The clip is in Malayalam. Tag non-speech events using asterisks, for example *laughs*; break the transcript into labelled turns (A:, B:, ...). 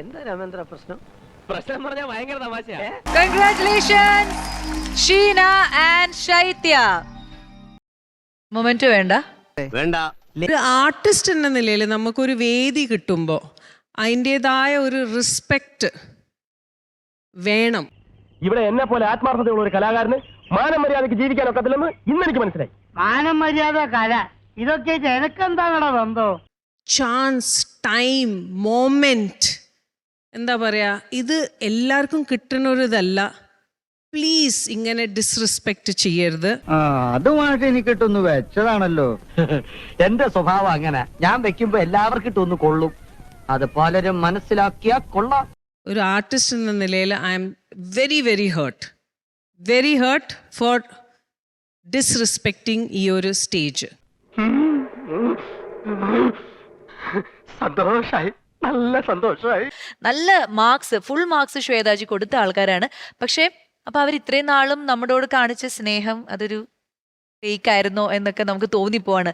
A: എന്താ രാമേന്ദ്ര പ്രശ്നം?
B: പ്രശ്നം പറഞ്ഞാൽ ഭയങ്കര തമാശയാ.
C: Congratulations Sheena and Shaithya. Moment വേണ്ട.
B: വേണ്ട.
D: ഒരു ആർട്ടിസ്റ്റ് എന്ന നിലയിൽ നമുക്കൊരു വേദി കിട്ടുമ്പോൾ അതിന്റെതായ ഒരു റിസ്പെക്റ്റ് വേണം.
B: ഇവിടെ എന്നെ പോലെ ആത്മാർത്ഥതയുള്ള ഒരു കലാകാരന് മാനം മര്യാദയ്ക്ക് ജീവിക്കാൻ ഒക്കത്തില്ലെന്ന് ഇന്ന് എനിക്ക് മനസ്സിലായി.
A: മാനം മര്യാദ കല. ഇതൊക്കെ എനക്കെന്താണോ ബന്ധോ?
D: ചാൻസ് ടൈം മോമെന്റ് എന്താ പറയുക ഇത് എല്ലാവർക്കും കിട്ടുന്ന ഒരു ഇതല്ല പ്ലീസ് ഇങ്ങനെ ഡിസ്റെസ്പെക്ട് ചെയ്യരുത്.
E: അതുമായിട്ട് എനിക്ക് കിട്ടുന്നു വെച്ചതാണല്ലോ. *laughs*
A: എന്റെ സ്വഭാവം അങ്ങനെ. ഞാൻ വെക്കുമ്പോ എല്ലാവർക്കും ഇട്ടൊന്ന് കൊള്ളും. അത് പലരും മനസ്സിലാക്കിയാ കൊള്ളാം.
D: ഒരു ആർട്ടിസ്റ്റ് എന്ന നിലയിൽ I am very very hurt very hurt for disrespecting ഈ ഒരു സ്റ്റേജ്
B: സന്തോഷായി. നല്ല സന്തോഷമായി
C: നല്ല മാർക്സ് ഫുൾ മാർക്സ് ശ്വേതാജി കൊടുത്ത ആൾക്കാരാണ്. പക്ഷേ അപ്പൊ അവർ ഇത്രയും നാളും നമ്മളോട് കാണിച്ച സ്നേഹം അതൊരു ഫേക്ക് ആയിരുന്നോ എന്നൊക്കെ നമുക്ക് തോന്നിപ്പോവാണ്.